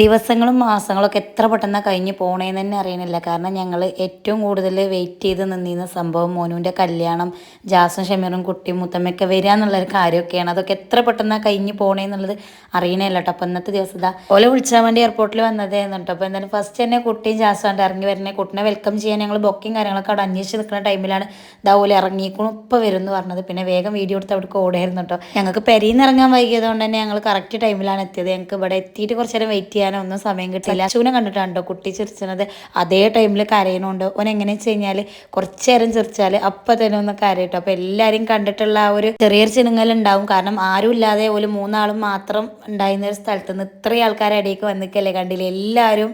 ദിവസങ്ങളും മാസങ്ങളൊക്കെ എത്ര പെട്ടെന്ന് കഴിഞ്ഞ് പോണേന്ന് തന്നെ അറിയണില്ല. കാരണം ഞങ്ങൾ ഏറ്റവും കൂടുതൽ വെയിറ്റ് ചെയ്ത് നിന്നിരുന്ന സംഭവം മോനുവിന്റെ കല്യാണം ജാസും ഷമീറും കുട്ടിയും മുത്തമ്മയൊക്കെ വരിക എന്നുള്ളൊരു കാര്യമൊക്കെയാണ്. അതൊക്കെ എത്ര പെട്ടെന്ന് കഴിഞ്ഞ് പോണേന്നുള്ളത് അറിയണില്ല കേട്ടോ അപ്പം ഇന്നത്തെ ദിവസം ഇതാ ഓലെ വിളിച്ചാൽ വേണ്ടി എയർപോർട്ടിൽ വന്നതായിരുന്നു കേട്ടോ അപ്പോൾ എന്തായാലും ഫസ്റ്റ് തന്നെ കുട്ടിയും ജാസും ആണ്ട് ഇറങ്ങി വരണേ. കുട്ടിനെ വെൽക്കം ചെയ്യാൻ ഞങ്ങൾ ബുക്കിംഗ് കാര്യങ്ങളൊക്കെ അവിടെ അന്വേഷിച്ച് നിൽക്കുന്ന ടൈമിലാണ് ഇതാ ഓലെ ഇറങ്ങിയിരിക്കണം ഇപ്പോൾ വരും എന്ന് പറഞ്ഞത്. പിന്നെ വേഗം വീഡിയോ എടുത്ത് അവിടേക്ക് ഓടായിരുന്നു കേട്ടോ ഞങ്ങൾക്ക് പെരിയിൽ നിന്ന് ഇറങ്ങാൻ വൈകിയത് കൊണ്ട് തന്നെ ഞങ്ങൾ കറക്റ്റ് ടൈമിലാണ് എത്തിയത്. ഞങ്ങൾക്ക് ഇവിടെ എത്തിയിട്ട് കുറച്ച് നേരം വെയിറ്റ് ചെയ്യാനോ ഒന്നും സമയം കിട്ടില്ല അശുവിനെ കണ്ടിട്ടുണ്ടോ കുട്ടി ചിരിച്ചത് അതേ ടൈമിൽ കരയണുണ്ട്. ഓൻ എങ്ങനെ വെച്ച് കഴിഞ്ഞാൽ കുറച്ചു നേരം ചിരിച്ചാൽ അപ്പം തന്നെ ഒന്ന് കരയിട്ടു. അപ്പൊ എല്ലാവരും കണ്ടിട്ടുള്ള ആ ഒരു ചെറിയൊരു ചിനുങ്ങൽ ഉണ്ടാവും കാരണം ആരും ഇല്ലാതെ ഒരു മൂന്നാളും മാത്രം ഉണ്ടായിരുന്ന ഒരു സ്ഥലത്ത് നിന്ന് ഇത്രയും ആൾക്കാരെ ഇടയ്ക്ക് വന്നിക്കല്ലേ കണ്ടില്ലേ? എല്ലാവരും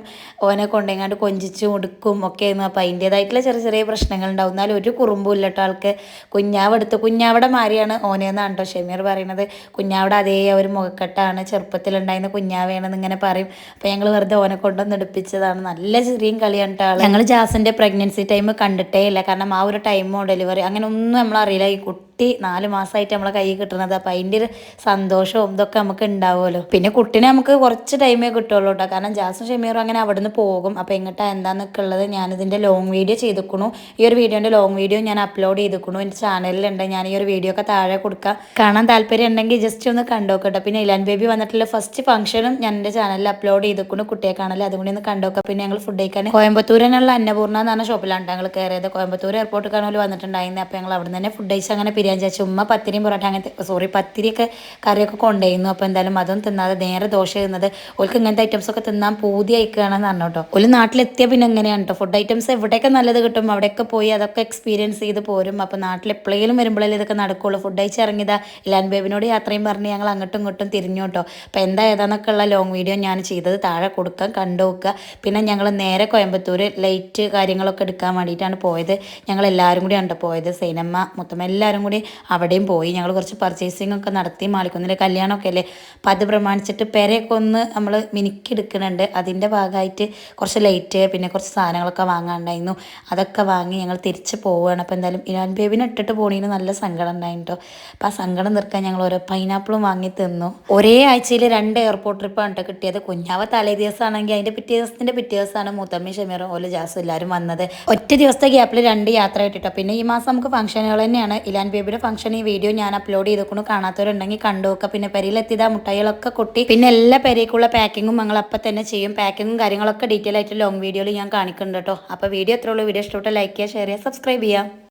ഓനെ കൊണ്ടെങ്ങാണ്ട് കൊഞ്ചിച്ചു കൊടുക്കും ഒക്കെ ആയിരുന്നു. അപ്പൊ അതിന്റേതായിട്ടുള്ള ചെറിയ ചെറിയ പ്രശ്നങ്ങൾ ഉണ്ടാവും എന്നാലും ഒരു കുറുമ്പും ഇല്ല കേട്ടോ ആൾക്ക് കുഞ്ഞാവെടുത്ത് കുഞ്ഞാവിടെ മാറിയാണ് ഓനെന്നാണ് കേട്ടോ ഷമീർ പറയുന്നത് കുഞ്ഞാവിടെ അതേ ഒരു മുഖക്കെട്ടാണ് ചെറുപ്പത്തിലുണ്ടായിരുന്ന കുഞ്ഞാവേണെന്ന് ഇങ്ങനെ പറയും. അപ്പോൾ ഞങ്ങൾ വെറുതെ ഓനെ കൊണ്ടൊന്ന് എടുപ്പിച്ചതാണ്. നല്ല ചെറിയ കളിയാണ് ഞങ്ങൾ ജാസിന്റെ പ്രഗ്നൻസി ടൈം കണ്ടിട്ടേ ഇല്ല. കാരണം ആ ഒരു ടൈമോ ഡെലിവറി അങ്ങനെ ഒന്നും നമ്മളറിയില്ല. ഈ കുട്ടി നാല് മാസമായിട്ട് നമ്മളെ കൈ കിട്ടുന്നത് അപ്പം അതിന്റെ ഒരു സന്തോഷവും ഇതൊക്കെ നമുക്ക് ഉണ്ടാവുമല്ലോ. പിന്നെ കുട്ടീനെ നമുക്ക് കുറച്ച് ടൈമേ കിട്ടുള്ളൂ കേട്ടോ കാരണം ജാസും ഷമീറും അങ്ങനെ അവിടെ നിന്ന് പോകും. അപ്പോൾ എങ്ങോട്ടാ എന്താണെന്നൊക്കെ ഉള്ളത് ഞാനിതിന്റെ ലോങ് വീഡിയോ ചെയ്തിക്കണു. ഈ ഒരു വീഡിയോന്റെ ലോങ് വീഡിയോ ഞാൻ അപ്ലോഡ് ചെയ്തിക്കണു. എന്റെ ചാനലിലുണ്ട്. ഞാൻ ഈ ഒരു വീഡിയോ ഒക്കെ താഴെ കൊടുക്കാം. കാണാൻ താല്പര്യം ഉണ്ടെങ്കിൽ ജസ്റ്റ് ഒന്ന് കണ്ടോക്കട്ടെ പിന്നെ ഇലാൻ ബേബി വന്നിട്ടുള്ള ഫസ്റ്റ് ഫംഗ്ഷനും ഞാൻ എന്റെ ചാനലിൽ അപ്ലോഡ് ചെയ്തിക്കണു. കുട്ടിയെ കാണാൻ അതും കൂടി ഒന്ന് കണ്ടോക്കാം. പിന്നെ ഞങ്ങൾ ഫുഡ് കഴിക്കാൻ കോയമ്പത്തൂരിനുള്ള അന്നപൂർണ എന്ന് പറഞ്ഞ ഷോപ്പിലാണ് ഞങ്ങൾ കയറിയത് കോയമ്പത്തൂർ എയർപോർട്ട് കാണുമ്പോൾ വന്നിട്ടുണ്ടായിരുന്നു. അപ്പോൾ ഞങ്ങൾ അവിടെ നിന്ന് തന്നെ ഫുഡ് കഴിച്ച് അങ്ങനെ വിചാരിച്ചു ഉമ്മ പത്തിരിയും പൊറോട്ട അങ്ങനത്തെ സോറി പത്തിരിയൊക്കെ കറിയൊക്കെ കൊണ്ടുപോയിരുന്നു. അപ്പോൾ എന്തായാലും അതൊന്നും തിന്നാതെ നേരെ ദോശ തിന്നത്. ഓൾക്ക് ഇങ്ങനത്തെ ഐറ്റംസ് ഒക്കെ തിന്നാൻ പൂതി അയക്കുകയാണെന്ന് പറഞ്ഞു കേട്ടോ ഒരു നാട്ടിലെത്തിയ പിന്നെ എങ്ങനെയാണ് കേട്ടോ ഫുഡ് ഐറ്റംസ് എവിടെയൊക്കെ നല്ലത് കിട്ടും? അവിടെയൊക്കെ പോയി അതൊക്കെ എക്സ്പീരിയൻസ് ചെയ്ത് പോരും. അപ്പോൾ നാട്ടിൽ എപ്പോഴെങ്കിലും വരുമ്പോഴേ ഇതൊക്കെ നടക്കുള്ളൂ. ഫുഡ് അയച്ച് ഇറങ്ങിയതാ. ഇലാൻ ബേബിനോട് യാത്രയും പറഞ്ഞ് ഞങ്ങൾ അങ്ങോട്ടും ഇങ്ങോട്ടും തിരിഞ്ഞു കേട്ടോ അപ്പോൾ എന്താ ഏതാന്നൊക്കെ ഉള്ള ലോങ് വീഡിയോ ഞാൻ ചെയ്തത് താഴെ കൊടുക്കാം കണ്ടു നോക്കുക. പിന്നെ ഞങ്ങൾ നേരെ കോയമ്പത്തൂർ ലൈറ്റ് കാര്യങ്ങളൊക്കെ എടുക്കാൻ വേണ്ടിയിട്ടാണ് പോയത്. ഞങ്ങൾ എല്ലാവരും കേട്ടോ പോയത്. സൈനമ്മ മൊത്തം എല്ലാവരും കൂടി അവിടെയും പോയി. ഞങ്ങൾ കുറച്ച് പർച്ചേസിംഗ് ഒക്കെ നടത്തി. മാളിക്കുന്നിന്റെ കല്യാണമൊക്കെ അല്ലേ? അപ്പോൾ അത് പ്രമാണിച്ചിട്ട് പെരയൊക്കെ ഒന്ന് നമ്മൾ മിനുക്കിയെടുക്കുന്നുണ്ട് അതിന്റെ ഭാഗമായിട്ട് കുറച്ച് ലൈറ്റ് പിന്നെ കുറച്ച് സാധനങ്ങളൊക്കെ വാങ്ങാനുണ്ടായിരുന്നു. അതൊക്കെ വാങ്ങി ഞങ്ങൾ തിരിച്ച് പോവുകയാണ്. അപ്പോൾ എന്തായാലും ഇരാൻ ബേബിനെ ഇട്ടിട്ട് പോണീന് നല്ല സങ്കടം ഉണ്ടായിട്ടോ. അപ്പോൾ ആ സങ്കടം നിർക്കാൻ ഞങ്ങൾ ഓരോ പൈനാപ്പിളും വാങ്ങി തിന്നു. ഒരേ ആഴ്ചയിൽ രണ്ട് എയർപോർട്ട് ട്രിപ്പാണ് കേട്ടോ കിട്ടിയത്. കുഞ്ഞാവ തലേ ദിവസമാണെങ്കിൽ അതിന്റെ പിറ്റേ ദിവസത്തിന്റെ പിറ്റേ ദിവസമാണ് മൂത്തമ്മ ഷമീറും ഓല ജാസും എല്ലാവരും വന്നത്. ഒറ്റ ദിവസത്തെ ഗ്യാപ്പിൽ രണ്ട് യാത്ര കിട്ടിട്ടോ. പിന്നെ ഈ മാസം നമുക്ക് ഫംഗ്ഷനുകൾ തന്നെയാണ്. ഇലാൻ ബേബിയുടെ ഫംഗ്ഷൻ ഈ വീഡിയോ ഞാൻ അപ്ലോഡ് ചെയ്തേക്കുന്നു കാണാത്തവരുണ്ടെങ്കിൽ കണ്ടു നോക്കുക പിന്നെ പെരയിലെത്തിയത് ആ മുട്ടായികളൊക്കെ കൊട്ടി. പിന്നെ എല്ലാ പെരയ്ക്കുള്ള പാക്കിങ്ങും ഞങ്ങൾ അപ്പം തന്നെ ചെയ്യും. പാക്കിങ്ങും കാര്യങ്ങളൊക്കെ ഡീറ്റെയിൽ ആയിട്ട് ലോങ് വീഡിയോയിൽ ഞാൻ കാണിക്കുന്നുണ്ട് കേട്ടോ അപ്പോൾ വീഡിയോ എത്ര ഉള്ളൂ. വീഡിയോ ഇഷ്ടപ്പെട്ട ലൈക്ക് ചെയ്യുക ഷെയർ ചെയ്യുക സബ്സ്ക്രൈബ് ചെയ്യുക.